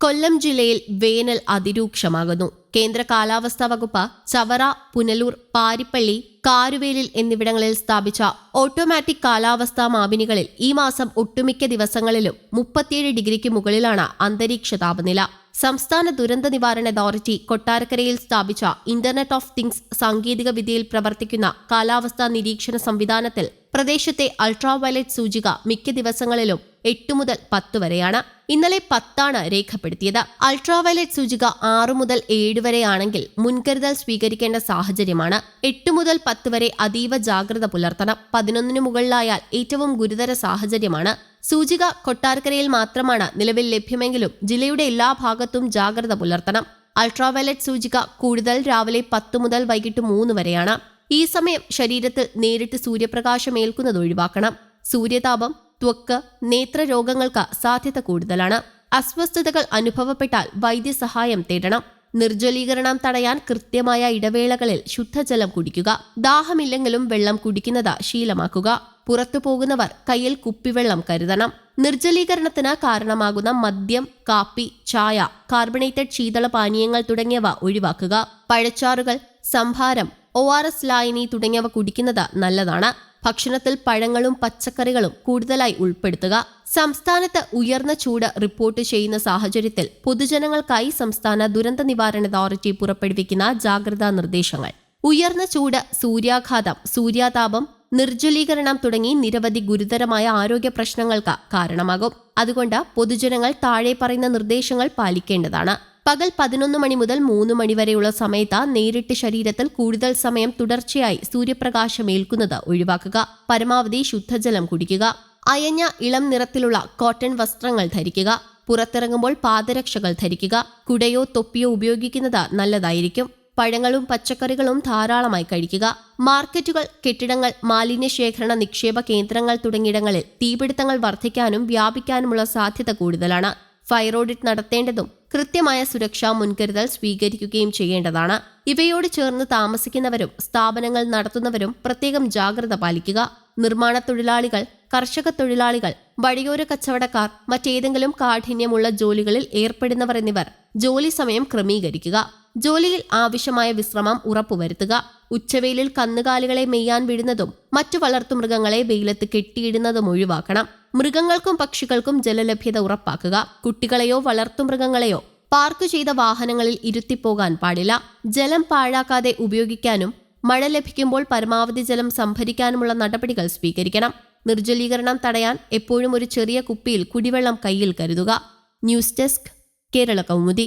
കൊല്ലം ജില്ലയിൽ വേനൽ അതിരൂക്ഷമാകുന്നു. കേന്ദ്ര കാലാവസ്ഥാ വകുപ്പ് ചവറ പുനലൂർ പാരിപ്പള്ളി കാരുവേലിൽ എന്നിവിടങ്ങളിൽ സ്ഥാപിച്ച ഓട്ടോമാറ്റിക് കാലാവസ്ഥാ മാപിനികളിൽ ഈ മാസം ഒട്ടുമിക്ക ദിവസങ്ങളിലും മുപ്പത്തിയേഴ് ഡിഗ്രിക്ക് മുകളിലാണ് അന്തരീക്ഷ താപനില. സംസ്ഥാന ദുരന്ത നിവാരണ അതോറിറ്റി കൊട്ടാരക്കരയിൽ സ്ഥാപിച്ച ഇന്റർനെറ്റ് ഓഫ് തിങ്സ് സാങ്കേതിക വിദ്യയിൽ പ്രവർത്തിക്കുന്ന കാലാവസ്ഥാ നിരീക്ഷണ സംവിധാനത്തിൽ പ്രദേശത്തെ അൾട്രാവയലറ്റ് സൂചിക മിക്ക ദിവസങ്ങളിലും എട്ട് മുതൽ പത്ത് വരെയാണ്. ഇന്നലെ പത്താണ് രേഖപ്പെടുത്തിയത്. അൾട്രാവയലറ്റ് സൂചിക ആറു മുതൽ ഏഴ് വരെയാണെങ്കിൽ മുൻകരുതൽ സ്വീകരിക്കേണ്ട സാഹചര്യമാണ്. എട്ട് മുതൽ പത്ത് വരെ അതീവ ജാഗ്രത പുലർത്തണം. പതിനൊന്നിനു മുകളിലായാൽ ഏറ്റവും ഗുരുതര സാഹചര്യമാണ്. സൂചിക കൊട്ടാരക്കരയിൽ മാത്രമാണ് നിലവിൽ ലഭ്യമെങ്കിലും ജില്ലയുടെ എല്ലാ ഭാഗത്തും ജാഗ്രത പുലർത്തണം. അൾട്രാവയലറ്റ് സൂചിക കൂടുതൽ രാവിലെ പത്ത് മുതൽ വൈകിട്ട് മൂന്ന് വരെയാണ്. ഈ സമയം ശരീരത്തിൽ നേരിട്ട് സൂര്യപ്രകാശം ഏൽക്കുന്നത് ഒഴിവാക്കണം. സൂര്യതാപം ത്വക്ക് നേത്രരോഗങ്ങൾക്ക് സാധ്യത കൂടുതലാണ്. അസ്വസ്ഥതകൾ അനുഭവപ്പെട്ടാൽ വൈദ്യസഹായം തേടണം. നിർജലീകരണം തടയാൻ കൃത്യമായ ഇടവേളകളിൽ ശുദ്ധജലം കുടിക്കുക. ദാഹമില്ലെങ്കിലും വെള്ളം കുടിക്കുന്നത് ശീലമാക്കുക. പുറത്തു പോകുന്നവർ കയ്യിൽ കുപ്പിവെള്ളം കരുതണം. നിർജലീകരണത്തിന് കാരണമാകുന്ന മദ്യം കാപ്പി ചായ കാർബണേറ്റഡ് ശീതള പാനീയങ്ങൾ തുടങ്ങിയവ ഒഴിവാക്കുക. പഴച്ചാറുകൾ സംഭാരം ഒ ആർ എസ് ലായനി തുടങ്ങിയവ കുടിക്കുന്നത് നല്ലതാണ്. ഭക്ഷണത്തിൽ പഴങ്ങളും പച്ചക്കറികളും കൂടുതലായി ഉൾപ്പെടുത്തുക. സംസ്ഥാനത്ത് ഉയർന്ന ചൂട് റിപ്പോർട്ട് ചെയ്യുന്ന സാഹചര്യത്തിൽ പൊതുജനങ്ങൾക്കായി സംസ്ഥാന ദുരന്ത നിവാരണ അതോറിറ്റി പുറപ്പെടുവിക്കുന്ന ജാഗ്രതാ നിർദ്ദേശങ്ങൾ. ഉയർന്ന ചൂട് സൂര്യാഘാതം സൂര്യാതാപം നിർജലീകരണം തുടങ്ങി നിരവധി ഗുരുതരമായ ആരോഗ്യ പ്രശ്നങ്ങൾക്ക് കാരണമാകും. അതുകൊണ്ട് പൊതുജനങ്ങൾ താഴെ പറയുന്ന നിർദ്ദേശങ്ങൾ പാലിക്കേണ്ടതാണ്. പകൽ പതിനൊന്ന് മണി മുതൽ മൂന്ന് മണി വരെയുള്ള സമയത്ത് നേരിട്ട് ശരീരത്തിൽ കൂടുതൽ സമയം തുടർച്ചയായി സൂര്യപ്രകാശം ഏൽക്കുന്നത് ഒഴിവാക്കുക. പരമാവധി ശുദ്ധജലം കുടിക്കുക. അയഞ്ഞ ഇളം നിറത്തിലുള്ള കോട്ടൺ വസ്ത്രങ്ങൾ ധരിക്കുക. പുറത്തിറങ്ങുമ്പോൾ പാദരക്ഷകൾ ധരിക്കുക. കുടയോ തൊപ്പിയോ ഉപയോഗിക്കുന്നത് നല്ലതായിരിക്കും. പഴങ്ങളും പച്ചക്കറികളും ധാരാളമായി കഴിക്കുക. മാർക്കറ്റുകൾ കെട്ടിടങ്ങൾ മാലിന്യ ശേഖരണ നിക്ഷേപ കേന്ദ്രങ്ങൾ തുടങ്ങിയിടങ്ങളിൽ തീപിടുത്തങ്ങൾ വർദ്ധിക്കാനും വ്യാപിക്കാനുമുള്ള സാധ്യത കൂടുതലാണ്. ഫയർ ഓഡിറ്റ് നടത്തേണ്ടതും കൃത്യമായ സുരക്ഷാ മുൻകരുതൽ സ്വീകരിക്കുകയും ചെയ്യേണ്ടതാണ്. ഇവയോട് ചേർന്ന് താമസിക്കുന്നവരും സ്ഥാപനങ്ങൾ നടത്തുന്നവരും പ്രത്യേകം ജാഗ്രത പാലിക്കുക. നിർമ്മാണ തൊഴിലാളികൾ കർഷക തൊഴിലാളികൾ വഴിയോര കച്ചവടക്കാർ മറ്റേതെങ്കിലും കാഠിന്യമുള്ള ജോലികളിൽ ഏർപ്പെടുന്നവർ എന്നിവർ ജോലി സമയം ക്രമീകരിക്കുക. ജോലിയിൽ ആവശ്യമായ വിശ്രമം ഉറപ്പുവരുത്തുക. ഉച്ചവെയിലിൽ കന്നുകാലികളെ മെയ്യാൻ വിടുന്നതും മറ്റു വളർത്തുമൃഗങ്ങളെ വെയിലത്ത് കെട്ടിയിടുന്നതും ഒഴിവാക്കണം. മൃഗങ്ങൾക്കും പക്ഷികൾക്കും ജലലഭ്യത ഉറപ്പാക്കുക. കുട്ടികളെയോ വളർത്തുമൃഗങ്ങളെയോ പാർക്ക് ചെയ്ത വാഹനങ്ങളിൽ ഇരുത്തിപ്പോകാൻ പാടില്ല. ജലം പാഴാക്കാതെ ഉപയോഗിക്കാനും മഴ ലഭിക്കുമ്പോൾ പരമാവധി ജലം സംഭരിക്കാനുമുള്ള നടപടികൾ സ്വീകരിക്കണം. നിർജലീകരണം തടയാൻ എപ്പോഴും ഒരു ചെറിയ കുപ്പിയിൽ കുടിവെള്ളം കയ്യിൽ കരുതുക. News desk Kerala Kaumudi.